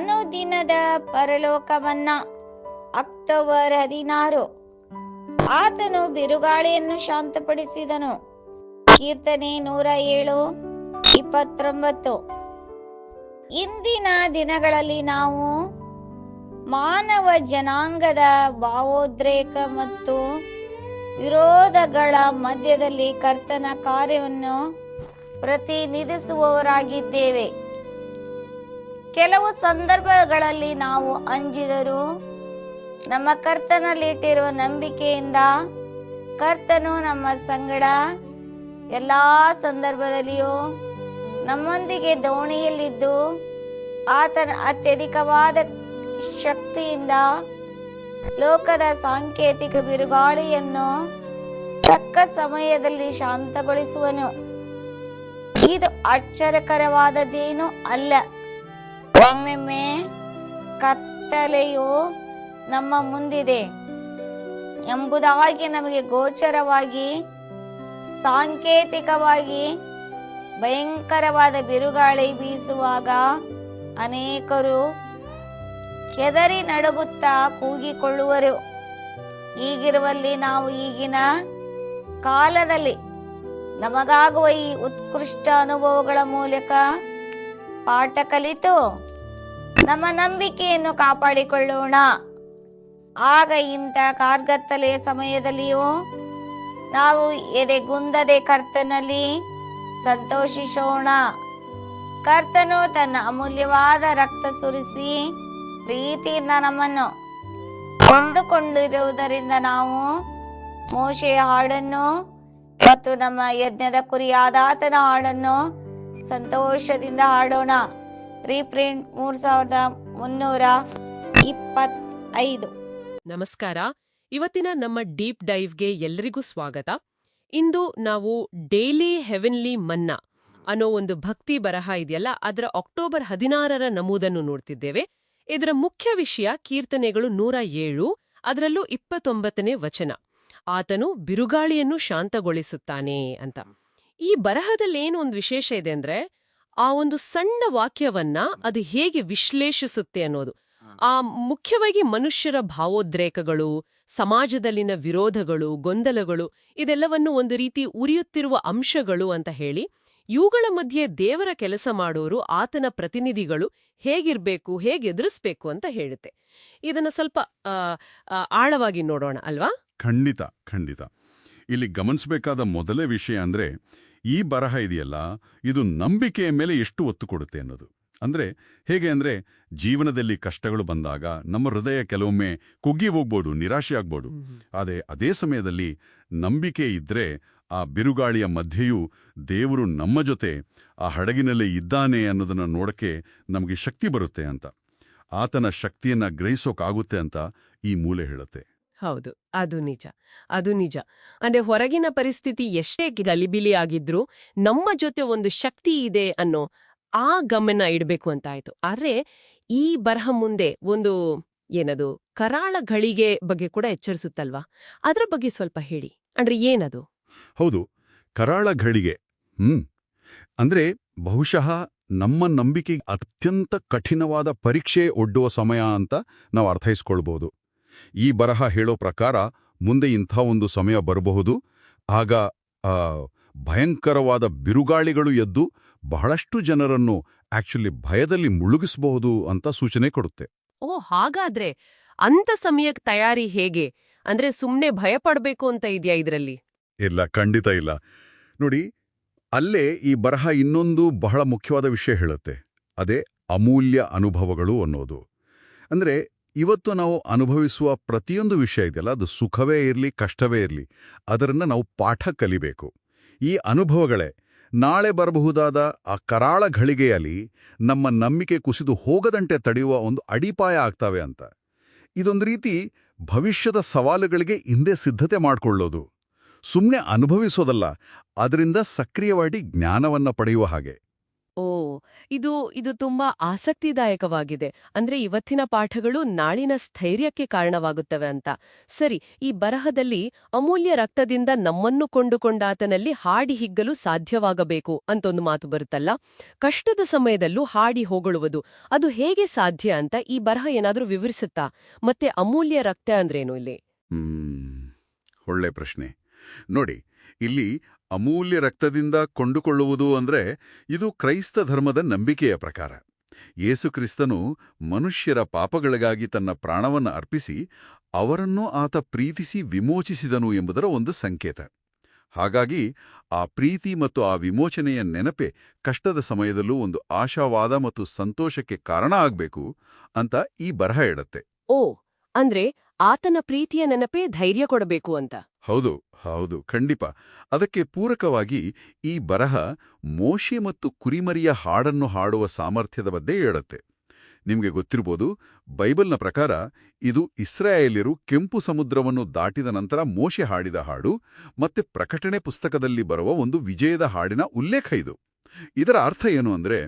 ಜೀವನದ ಪರಲೋಕವನ್ನ ಅಕ್ಟೋಬರ್ ಹದಿನಾರು. ಆತನು ಬಿರುಗಾಳಿಯನ್ನು ಶಾಂತಪಡಿಸಿದನು. ಕೀರ್ತನೆ ನೂರ ಏಳು, ಇಪ್ಪತ್ತೊಂಬತ್ತು. ಇಂದಿನ ದಿನಗಳಲ್ಲಿ ನಾವು ಮಾನವ ಜನಾಂಗದ ಭಾವೋದ್ರೇಕ ಮತ್ತು ವಿರೋಧಗಳ ಮಧ್ಯದಲ್ಲಿ ಕರ್ತನ ಕಾರ್ಯವನ್ನು ಪ್ರತಿನಿಧಿಸುವವರಾಗಿದ್ದೇವೆ. ಕೆಲವು ಸಂದರ್ಭಗಳಲ್ಲಿ ನಾವು ಅಂಜಿದರು ನಮ್ಮ ಕರ್ತನಲ್ಲಿಟ್ಟಿರುವ ನಂಬಿಕೆಯಿಂದ ಕರ್ತನು ನಮ್ಮ ಸಂಗಡ ಎಲ್ಲಾ ಸಂದರ್ಭದಲ್ಲಿಯೂ ನಮ್ಮೊಂದಿಗೆ ದೋಣಿಯಲ್ಲಿದ್ದು ಆತನ ಅತ್ಯಧಿಕವಾದ ಶಕ್ತಿಯಿಂದ ಲೋಕದ ಸಾಂಕೇತಿಕ ಬಿರುಗಾಳಿಯನ್ನು ತಕ್ಕ ಸಮಯದಲ್ಲಿ ಶಾಂತಗೊಳಿಸುವನು. ಇದು ಆಶ್ಚರ್ಯಕರವಾದದ್ದೇನೂ ಅಲ್ಲ. ಒಮ್ಮೊಮ್ಮೆ ಕತ್ತಲೆಯು ನಮ್ಮ ಮುಂದಿದೆ ಎಂಬುದಾಗಿ ನಮಗೆ ಗೋಚರವಾಗಿ, ಸಾಂಕೇತಿಕವಾಗಿ, ಭಯಂಕರವಾದ ಬಿರುಗಾಳಿ ಬೀಸುವಾಗ ಅನೇಕರು ಹೆದರಿ ನಡುಗುತ್ತಾ ಕೂಗಿಕೊಳ್ಳುವರು. ಈಗಿರುವಲ್ಲಿ ನಾವು ಈಗಿನ ಕಾಲದಲ್ಲಿ ನಮಗಾಗುವ ಈ ಉತ್ಕೃಷ್ಟ ಅನುಭವಗಳ ಮೂಲಕ ಪಾಠ ಕಲಿತು ನಮ್ಮ ನಂಬಿಕೆಯನ್ನು ಕಾಪಾಡಿಕೊಳ್ಳೋಣ. ಆಗ ಇಂಥ ಕಾರ್ಗತ್ತಲೆಯ ಸಮಯದಲ್ಲಿಯೂ ನಾವು ಎದೆಗುಂದದೆ ಕರ್ತನಲ್ಲಿ ಸಂತೋಷಿಸೋಣ. ಕರ್ತನು ತನ್ನ ಅಮೂಲ್ಯವಾದ ರಕ್ತ ಸುರಿಸಿ ಪ್ರೀತಿಯಿಂದ ನಮ್ಮನ್ನು ಕೊಂಡುಕೊಂಡಿರುವುದರಿಂದ ನಾವು ಮೋಶೆಯ ಹಾಡನ್ನು ಮತ್ತು ನಮ್ಮ ಯಜ್ಞದ ಕುರಿಯಾದಾತನ ಹಾಡನ್ನು ಸಂತೋಷದಿಂದ ಹಾಡೋಣ. ರೀಪ್ರಿಂಟ್ ಮೂರ್ ಸಾವಿರದ ಮುನ್ನೂರ ಇಪ್ಪತ್ತೈದು. ನಮಸ್ಕಾರ. ಇವತ್ತಿನ ನಮ್ಮ ಡೀಪ್ ಡೈವ್ಗೆ ಎಲ್ಲರಿಗೂ ಸ್ವಾಗತ. ಇಂದು ನಾವು ಡೈಲಿ ಹೆವೆನ್ಲಿ ಮನ್ನಾ ಅನ್ನೋ ಒಂದು ಭಕ್ತಿ ಬರಹ ಇದೆಯಲ್ಲ, ಅದರ ಅಕ್ಟೋಬರ್ ಹದಿನಾರರ ನಮೂದನ್ನು ನೋಡ್ತಿದ್ದೇವೆ. ಇದರ ಮುಖ್ಯ ವಿಷಯ ಕೀರ್ತನೆಗಳು ನೂರ ಏಳು, ಅದರಲ್ಲೂ ಇಪ್ಪತ್ತೊಂಬತ್ತನೇ ವಚನ. ಆತನು ಬಿರುಗಾಳಿಯನ್ನು ಶಾಂತಗೊಳಿಸುತ್ತಾನೆ ಅಂತ. ಈ ಬರಹದಲ್ಲೇನು ಒಂದು ವಿಶೇಷ ಇದೆ ಅಂದ್ರೆ ಆ ಒಂದು ಸಣ್ಣ ವಾಕ್ಯವನ್ನ ಅದು ಹೇಗೆ ವಿಶ್ಲೇಷಿಸುತ್ತೆ ಅನ್ನೋದು. ಆ ಮುಖ್ಯವಾಗಿ ಮನುಷ್ಯರ ಭಾವೋದ್ರೇಕಗಳು, ಸಮಾಜದಲ್ಲಿನ ವಿರೋಧಗಳು, ಗೊಂದಲಗಳು, ಇದೆಲ್ಲವನ್ನು ಒಂದು ರೀತಿ ಉರಿಯುತ್ತಿರುವ ಅಂಶಗಳು ಅಂತ ಹೇಳಿ, ಇವುಗಳ ಮಧ್ಯೆ ದೇವರ ಕೆಲಸ ಮಾಡೋರು, ಆತನ ಪ್ರತಿನಿಧಿಗಳು ಹೇಗಿರ್ಬೇಕು, ಹೇಗೆ ಎದುರಿಸ್ಬೇಕು ಅಂತ ಹೇಳುತ್ತೆ. ಇದನ್ನ ಸ್ವಲ್ಪ ಆಳವಾಗಿ ನೋಡೋಣ ಅಲ್ವಾ? ಖಂಡಿತ ಖಂಡಿತ. ಇಲ್ಲಿ ಗಮನಿಸಬೇಕಾದ ಮೊದಲೇ ವಿಷಯ ಅಂದ್ರೆ ಈ ಬರಹ ಇದೆಯಲ್ಲ ಇದು ನಂಬಿಕೆಯ ಮೇಲೆ ಎಷ್ಟು ಒತ್ತು ಕೊಡುತ್ತೆ ಅನ್ನೋದು. ಅಂದ್ರೆ ಹೇಗೆ ಅಂದ್ರೆ ಜೀವನದಲ್ಲಿ ಕಷ್ಟಗಳು ಬಂದಾಗ ನಮ್ಮ ಹೃದಯ ಕೆಲವೊಮ್ಮೆ ಕುಗ್ಗಿ ಹೋಗ್ಬೋದು ನಿರಾಶೆ ಆಗ್ಬೋದು. ಆದರೆ ಅದೇ ಸಮಯದಲ್ಲಿ ನಂಬಿಕೆ ಇದ್ದರೆ ಆ ಬಿರುಗಾಳಿಯ ಮಧ್ಯೆಯೂ ದೇವರು ನಮ್ಮ ಜೊತೆ ಆ ಹಡಗಿನಲ್ಲೇ ಇದ್ದಾನೆ ಅನ್ನೋದನ್ನ ನೋಡೋಕ್ಕೆ ನಮಗೆ ಶಕ್ತಿ ಬರುತ್ತೆ ಅಂತ. ಆತನ ಶಕ್ತಿಯನ್ನ ಗ್ರಹಿಸೋಕಾಗುತ್ತೆ ಅಂತ ಈ ಮೂಲೆ ಹೇಳುತ್ತೆ. ಹೌದು, ಅದು ನಿಜ ಅದು ನಿಜ. ಅಂದ್ರೆ ಹೊರಗಿನ ಪರಿಸ್ಥಿತಿ ಎಷ್ಟೇ ಗಲಿಬಿಲಿ ಆಗಿದ್ರೂ ನಮ್ಮ ಜೊತೆ ಒಂದು ಶಕ್ತಿ ಇದೆ ಅನ್ನೋ ಆ ಗಮನ ಇಡಬೇಕು ಅಂತ ಆಯ್ತು ಆದ್ರೆ ಈ ಬರಹ ಮುಂದೆ ಒಂದು ಏನದು, ಕರಾಳ ಗಳಿಗೆ ಬಗ್ಗೆ ಕೂಡ ಎಚ್ಚರಿಸುತ್ತಲ್ವಾ? ಅದರ ಬಗ್ಗೆ ಸ್ವಲ್ಪ ಹೇಳಿ. ಅಂದ್ರೆ ಏನದು? ಹೌದು, ಕರಾಳ ಘಳಿಗೆ, ಹ್ಮ್, ಅಂದ್ರೆ ಬಹುಶಃ ನಮ್ಮ ನಂಬಿಕೆ ಅತ್ಯಂತ ಕಠಿಣವಾದ ಪರೀಕ್ಷೆ ಒಡ್ಡುವ ಸಮಯ ಅಂತ ನಾವು ಅರ್ಥೈಸ್ಕೊಳ್ಬಹುದು ಈ ಬರಹ ಹೇಳೋ ಪ್ರಕಾರ ಮುಂದೆ ಇಂಥ ಒಂದು ಸಮಯ ಬರಬಹುದು. ಆಗ ಭಯಂಕರವಾದ ಬಿರುಗಾಳಿಗಳು ಎದ್ದು ಬಹಳಷ್ಟು ಜನರನ್ನು ಆಕ್ಚುಲಿ ಭಯದಲ್ಲಿ ಮುಳುಗಿಸಬಹುದು ಅಂತ ಸೂಚನೆ ಕೊಡುತ್ತೆ. ಓ ಹಾಗಾದ್ರೆ ಅಂತ ಸಮಯಕ್ಕೆ ತಯಾರಿ ಹೇಗೆ? ಅಂದ್ರೆ ಸುಮ್ನೆ ಭಯ ಪಡಬೇಕು ಅಂತ ಇದೆಯಾ ಇದರಲ್ಲಿ? ಇಲ್ಲ ಖಂಡಿತ ಇಲ್ಲ. ನೋಡಿ ಅಲ್ಲೇ ಈ ಬರಹ ಇನ್ನೊಂದು ಬಹಳ ಮುಖ್ಯವಾದ ವಿಷಯ ಹೇಳುತ್ತೆ. ಅದೇ ಅಮೂಲ್ಯ ಅನುಭವಗಳು ಅನ್ನೋದು. ಅಂದ್ರೆ ಇವತ್ತು ನಾವು ಅನುಭವಿಸುವ ಪ್ರತಿಯೊಂದು ವಿಷಯ ಇದೆಯಲ್ಲ, ಅದು ಸುಖವೇ ಇರಲಿ, ಕಷ್ಟವೇ ಇರಲಿ, ಅದರನ್ನ ನಾವು ಪಾಠ ಕಲಿಬೇಕು. ಈ ಅನುಭವಗಳೇ, ನಾಳೆ ಬರಬಹುದಾದ ಆ ಕರಾಳ ಘಳಿಗೆಯಲ್ಲಿ ನಮ್ಮ ನಂಬಿಕೆ ಕುಸಿದು ಹೋಗದಂತೆ ತಡೆಯುವ ಒಂದು ಅಡಿಪಾಯ ಆಗ್ತವೆ ಅಂತ. ಇದೊಂದು ರೀತಿ ಭವಿಷ್ಯದ ಸವಾಲುಗಳಿಗೆ ಹಿಂದೆ ಸಿದ್ಧತೆ ಮಾಡಿಕೊಳ್ಳೋದು. ಸುಮ್ಮನೆ ಅನುಭವಿಸೋದಲ್ಲ, ಅದರಿಂದ ಸಕ್ರಿಯವಾಗಿ ಜ್ಞಾನವನ್ನ ಪಡೆಯುವ ಹಾಗೆ. ಓ, ಇದು ಇದು ತುಂಬಾ ಆಸಕ್ತಿದಾಯಕವಾಗಿದೆ. ಅಂದ್ರೆ ಇವತ್ತಿನ ಪಾಠಗಳು ನಾಳಿನ ಸ್ಥೈರ್ಯಕ್ಕೆ ಕಾರಣವಾಗುತ್ತವೆ ಅಂತ. ಸರಿ, ಈ ಬರಹದಲ್ಲಿ ಅಮೂಲ್ಯ ರಕ್ತದಿಂದ ನಮ್ಮನ್ನು ಕೊಂಡುಕೊಂಡಾತನಲ್ಲಿ ಹಾಡಿ ಹಿಗ್ಗಲು ಸಾಧ್ಯವಾಗಬೇಕು ಅಂತೊಂದು ಮಾತು ಬರುತ್ತಲ್ಲ? ಕಷ್ಟದ ಸಮಯದಲ್ಲೂ ಹಾಡಿ ಹೋಗಳುವುದು ಅದು ಹೇಗೆ ಸಾಧ್ಯ ಅಂತ ಈ ಬರಹ ಏನಾದರೂ ವಿವರಿಸುತ್ತಾ? ಮತ್ತೆ ಅಮೂಲ್ಯ ರಕ್ತ ಅಂದ್ರೇನು ಇಲ್ಲಿ? ಒಳ್ಳೆ ಪ್ರಶ್ನೆ. ನೋಡಿ, ಇಲ್ಲಿ ಅಮೂಲ್ಯ ರಕ್ತದಿಂದ ಕೊಂಡುಕೊಳ್ಳುವುದು ಅಂದ್ರೆ ಇದು ಕ್ರೈಸ್ತ ಧರ್ಮದ ನಂಬಿಕೆಯ ಪ್ರಕಾರ. ಯೇಸುಕ್ರಿಸ್ತನು ಮನುಷ್ಯರ ಪಾಪಗಳಿಗಾಗಿ ತನ್ನ ಪ್ರಾಣವನ್ನು ಅರ್ಪಿಸಿ ಅವರನ್ನು ಆತ ಪ್ರೀತಿಸಿ ವಿಮೋಚಿಸಿದನು ಎಂಬುದರ ಒಂದು ಸಂಕೇತ. ಹಾಗಾಗಿ ಆ ಪ್ರೀತಿ ಮತ್ತು ಆ ವಿಮೋಚನೆಯ ನೆನಪೆ ಕಷ್ಟದ ಸಮಯದಲ್ಲೂ ಒಂದು ಆಶಾವಾದ ಮತ್ತು ಸಂತೋಷಕ್ಕೆ ಕಾರಣ ಆಗಬೇಕು ಅಂತ ಈ ಬರಹ ಇಡತ್ತೆ ಓ, ಅಂದ್ರೆ ಆತನ ಪ್ರೀತಿಯ ನೆನಪೇ ಧೈರ್ಯ ಕೊಡಬೇಕು ಅಂತ. ಹೌದು ಹೌದು ಖಂಡಿತ ಅದಕ್ಕೆ ಪೂರಕವಾಗಿ ಈ ಬರಹ ಮೋಶೆ ಮತ್ತು ಕುರಿಮರಿಯ ಹಾಡನ್ನು ಹಾಡುವ ಸಾಮರ್ಥ್ಯದ ಬಗ್ಗೆ ಹೇಳುತ್ತೆ. ನಿಮಗೆ ಗೊತ್ತಿರ್ಬೋದು, ಬೈಬಲ್ನ ಪ್ರಕಾರ ಇದು ಇಸ್ರಾಯೇಲಿರು ಕೆಂಪು ಸಮುದ್ರವನ್ನು ದಾಟಿದ ನಂತರ ಮೋಶೆ ಹಾಡಿದ ಹಾಡು ಮತ್ತೆ ಪ್ರಕಟಣೆ ಪುಸ್ತಕದಲ್ಲಿ ಬರುವ ಒಂದು ವಿಜಯದ ಹಾಡಿನ ಉಲ್ಲೇಖ ಇದು. ಇದರ ಅರ್ಥ ಏನು ಅಂದ್ರೆ,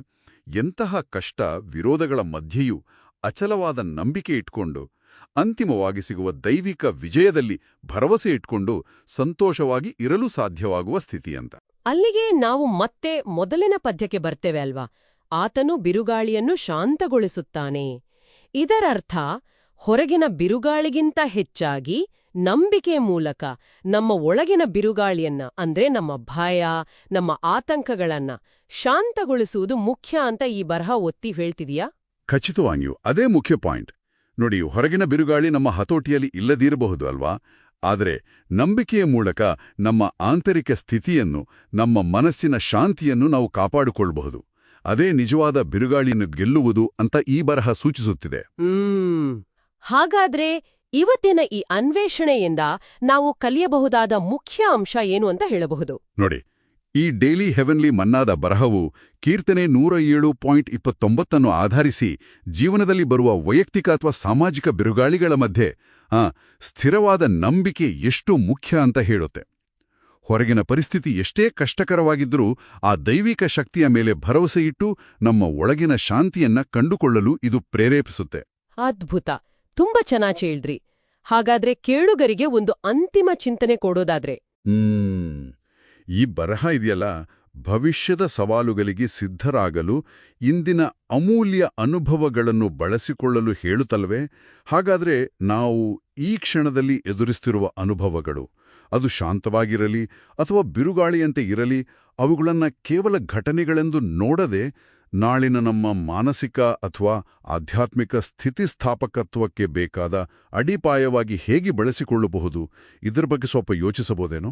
ಎಂತಹ ಕಷ್ಟ ವಿರೋಧಗಳ ಮಧ್ಯೆಯೂ ಅಚಲವಾದ ನಂಬಿಕೆ ಇಟ್ಕೊಂಡು ಅಂತಿಮವಾಗಿ ಸಿಗುವ ದೈವಿಕ ವಿಜಯದಲ್ಲಿ ಭರವಸೆ ಇಟ್ಕೊಂಡು ಸಂತೋಷವಾಗಿ ಇರಲು ಸಾಧ್ಯವಾಗುವ ಸ್ಥಿತಿ ಅಂತ ಅಲ್ಲಿಗೆ ನಾವು ಮತ್ತೆ ಮೊದಲಿನ ಪದ್ಯಕ್ಕೆ ಬರ್ತೇವೆ ಅಲ್ವಾ? ಆತನು ಬಿರುಗಾಳಿಯನ್ನು ಶಾಂತಗೊಳಿಸುತ್ತಾನೆ. ಇದರರ್ಥ ಹೊರಗಿನ ಬಿರುಗಾಳಿಗಿಂತ ಹೆಚ್ಚಾಗಿ ನಂಬಿಕೆ ಮೂಲಕ ನಮ್ಮ ಒಳಗಿನ ಬಿರುಗಾಳಿಯನ್ನ ಅಂದ್ರೆ ನಮ್ಮ ಭಯ ನಮ್ಮ ಆತಂಕಗಳನ್ನ ಶಾಂತಗೊಳಿಸುವುದು ಮುಖ್ಯ ಅಂತ ಈ ಬರಹ ಒತ್ತಿ ಹೇಳ್ತಿದೀಯಾ? ಖಚಿತವಾಗಿಯೂ ಅದೇ ಮುಖ್ಯ ಪಾಯಿಂಟ್. ನೋಡಿ ಹೊರಗಿನ ಬಿರುಗಾಳಿ ನಮ್ಮ ಹತೋಟಿಯಲ್ಲಿ ಇಲ್ಲದಿರಬಹುದು ಅಲ್ವಾ? ಆದರೆ ನಂಬಿಕೆಯ ಮೂಲಕ ನಮ್ಮ ಆಂತರಿಕ ಸ್ಥಿತಿಯನ್ನು ನಮ್ಮ ಮನಸ್ಸಿನ ಶಾಂತಿಯನ್ನು ನಾವು ಕಾಪಾಡಿಕೊಳ್ಳಬಹುದು ಅದೇ ನಿಜವಾದ ಬಿರುಗಾಳಿಯನ್ನು ಗೆಲ್ಲುವುದು ಅಂತ ಈ ಬರಹ ಸೂಚಿಸುತ್ತಿದೆ. ಹಾಗಾದ್ರೆ ಇವತ್ತಿನ ಈ ಅನ್ವೇಷಣೆಯಿಂದ ನಾವು ಕಲಿಯಬಹುದಾದ ಮುಖ್ಯ ಅಂಶ ಏನು ಅಂತ ಹೇಳಬಹುದು? ನೋಡಿ ಈ ಡೇಲಿ ಹೆವೆನ್ಲಿ ಮನ್ನಾದ ಬರಹವು ಕೀರ್ತನೆ ನೂರ ಏಳು ಪಾಯಿಂಟ್ ಇಪ್ಪತ್ತೊಂಬತ್ತನ್ನು ಆಧರಿಸಿ ಜೀವನದಲ್ಲಿ ಬರುವ ವೈಯಕ್ತಿಕ ಅಥವಾ ಸಾಮಾಜಿಕ ಬಿರುಗಾಳಿಗಳ ಮಧ್ಯೆ ಆ ಸ್ಥಿರವಾದ ನಂಬಿಕೆ ಎಷ್ಟು ಮುಖ್ಯ ಅಂತ ಹೇಳುತ್ತೆ. ಹೊರಗಿನ ಪರಿಸ್ಥಿತಿ ಎಷ್ಟೇ ಕಷ್ಟಕರವಾಗಿದ್ದರೂ ಆ ದೈವಿಕ ಶಕ್ತಿಯ ಮೇಲೆ ಭರವಸೆಯಿಟ್ಟು ನಮ್ಮ ಒಳಗಿನ ಶಾಂತಿಯನ್ನ ಕಂಡುಕೊಳ್ಳಲು ಇದು ಪ್ರೇರೇಪಿಸುತ್ತೆ. ಅದ್ಭುತ! ತುಂಬಾ ಚೆನ್ನಾಗಿ ಹೇಳಿದ್ರಿ. ಹಾಗಾದ್ರೆ ಕೇಳುಗರಿಗೆ ಒಂದು ಅಂತಿಮ ಚಿಂತನೆ ಕೊಡೋದಾದ್ರೆ? ಹ್ಮ್. ಈ ಬರಹ ಇದೆಯಲ್ಲ? ಭವಿಷ್ಯದ ಸವಾಲುಗಳಿಗೆ ಸಿದ್ಧರಾಗಲು, ಇಂದಿನ ಅಮೂಲ್ಯ ಅನುಭವಗಳನ್ನು ಬಳಸಿಕೊಳ್ಳಲು ಹೇಳುತ್ತಲ್ವೇ? ಹಾಗಾದ್ರೆ ನಾವು ಈ ಕ್ಷಣದಲ್ಲಿ ಎದುರಿಸ್ತಿರುವ ಅನುಭವಗಳು, ಅದು ಶಾಂತವಾಗಿರಲಿ ಅಥವಾ ಬಿರುಗಾಳಿಯಂತೆ ಇರಲಿ, ಅವುಗಳನ್ನು ಕೇವಲ ಘಟನೆಗಳೆಂದು ನೋಡದೆ ನಾಳಿನ ನಮ್ಮ ಮಾನಸಿಕ ಅಥವಾ ಆಧ್ಯಾತ್ಮಿಕ ಸ್ಥಿತಿಸ್ಥಾಪಕತ್ವಕ್ಕೆ ಬೇಕಾದ ಅಡಿಪಾಯವಾಗಿ ಹೇಗೆ ಬಳಸಿಕೊಳ್ಳಬಹುದು? ಇದರ ಬಗ್ಗೆ ಸ್ವಲ್ಪ ಯೋಚಿಸಬಹುದೇನೋ?